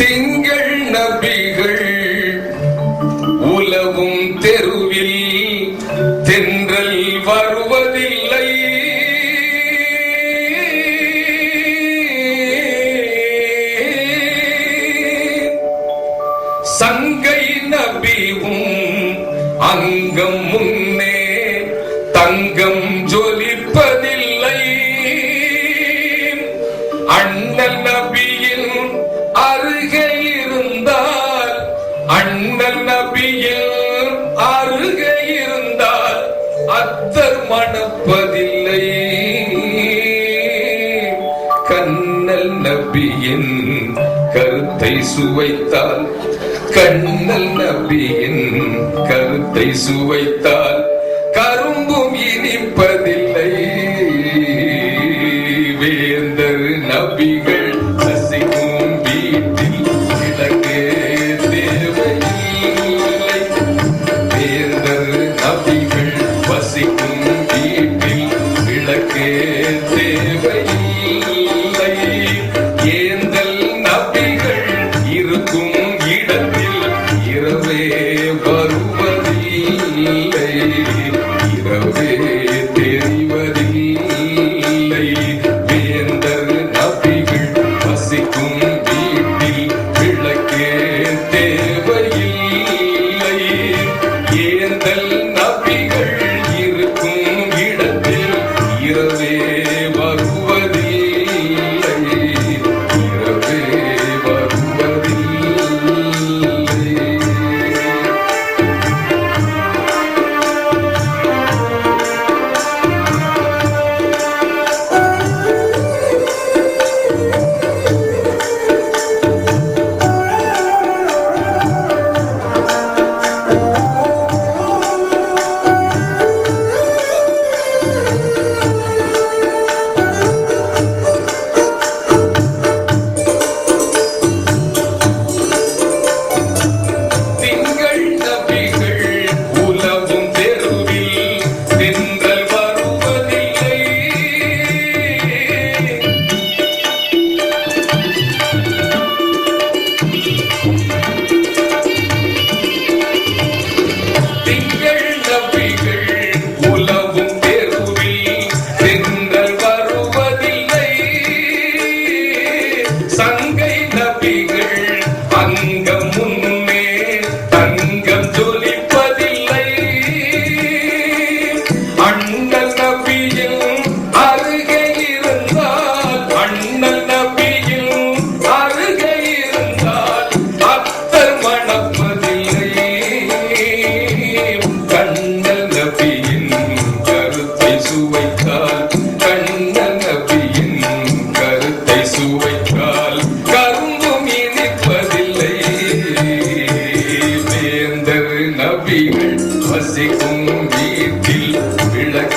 திங்கள் நபிகள் உலவும் தெருவில் தென்றல் வருவதில்லை. சங்கை நபி நபியின் கருத்தை சுவைத்தால் கண்ணல் நபியின் கருத்தை சுவைத்தால்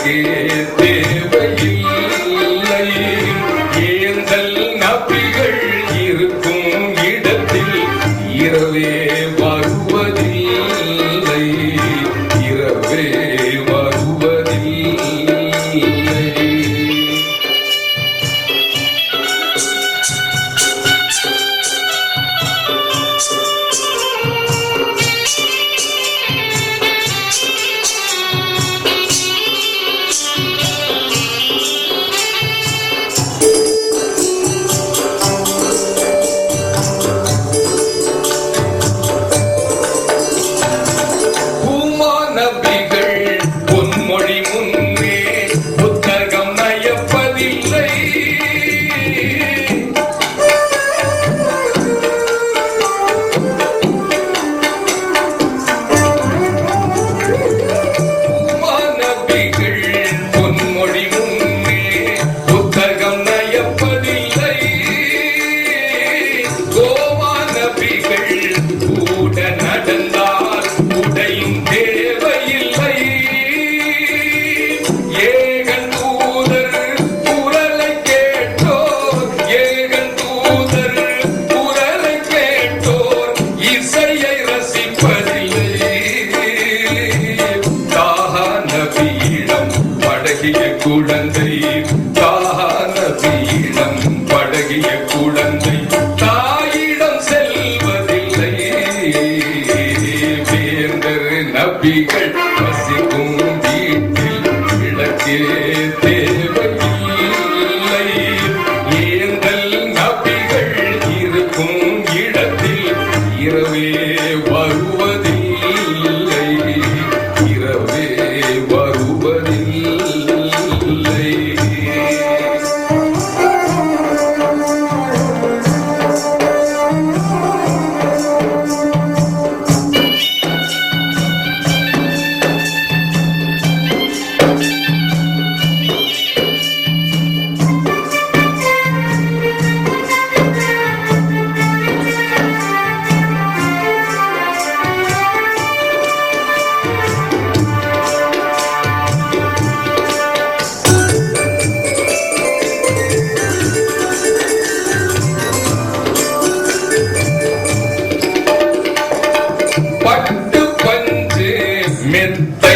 esquecer.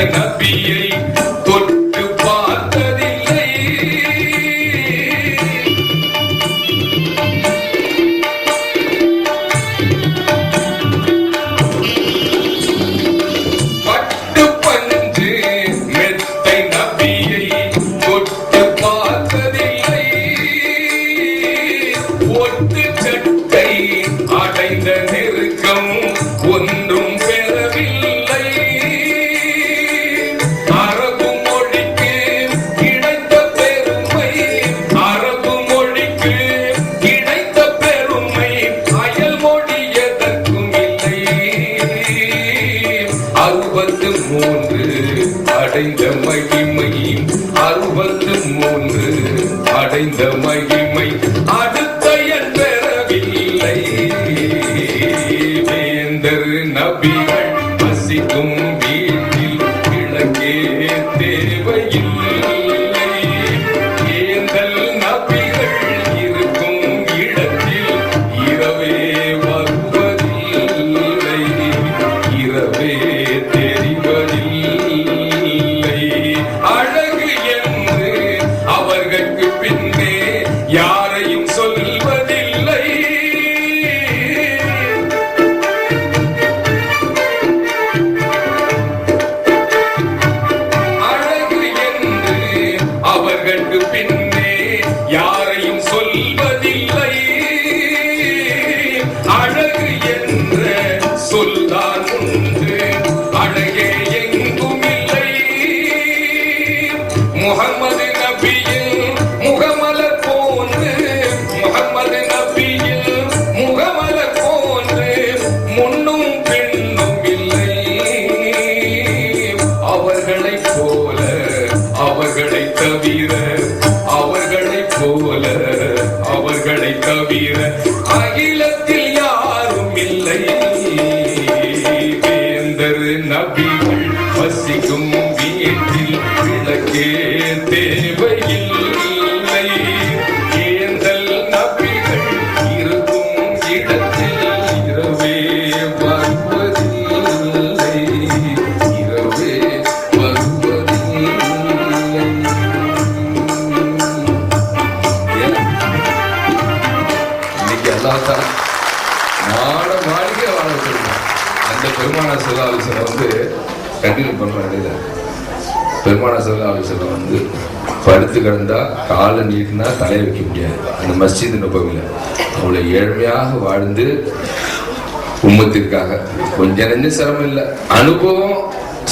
நம்பியை அறுபத்து மூன்று அடைந்த மகிமை அவர்களுக்கு பின்னே யாரையும் சொல்வதில்லை. அழகு என்ற சொல்தான் உண்டு. அழகே எங்கும் இல்லை முகமது நபியில் முகமலர் போன்று முகமது நபியில் முகமலர் போன்று முன்னும் பின்னும் தவிர அவர்களை போல அவர்களை தவிர வந்து கண்டினியூ பண்ண இடையில பெருமான செல்லாலோசனை வந்து படுத்து கிடந்தா காலை நீட்டினா தலையை வைக்க முடியாது. அந்த மஸ்ஜித் நுபவில. அவ்வளோ ஏழ்மையாக வாழ்ந்து உம்மத்திற்காக. கொஞ்சம் நெஞ்ச சிரமம் இல்லை. அனுபவம்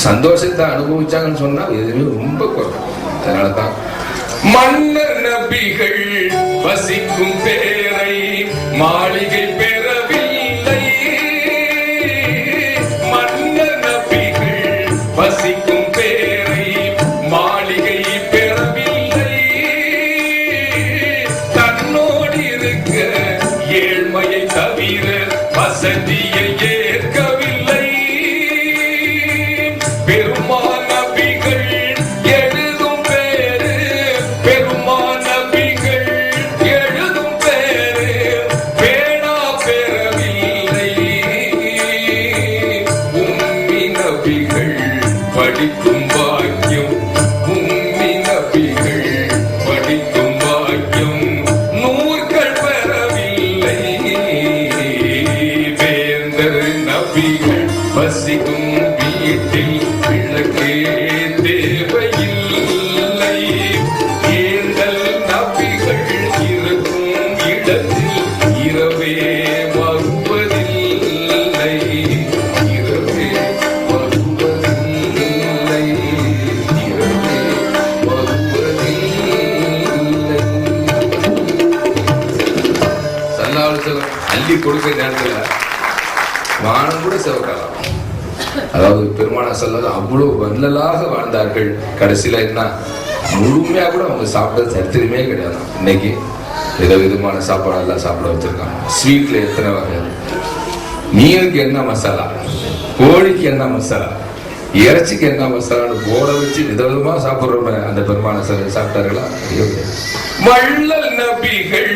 சந்தோஷத்தை அனுபவிச்சாங்கன்னு சொன்னா எதுவுமே ரொம்ப குறை அதனால தான் மன்னர் நபிகள் வசிக்கும் பேரை மாளிகை You. கொடுக்கிற நேரத்தில் வானம் கூட சிவக்கலாம் அதாவது பெருமான செல்லது அவ்வளவு வள்ளலாக வாழ்ந்தார்கள். கடைசியில என்ன? முழுமையா கூட அவங்க சாப்பிட்ட சரித்திரமே கிடையாது. இன்னைக்கு ஏதோ விதமான சாப்பாடு எல்லாம் சாப்பிட வச்சிருக்காங்க. ஸ்வீட்ல எத்தனை வகை? மீனுக்கு என்ன மசாலா? கோழிக்கு என்ன மசாலா? இறைச்சிக்கு என்ன மசாலான்னு போட வச்சு விதவிதமா சாப்பிடுறோமே அந்த பெருமான சிலை சாப்பிட்டார்களா? மள்ளல் நபிகள்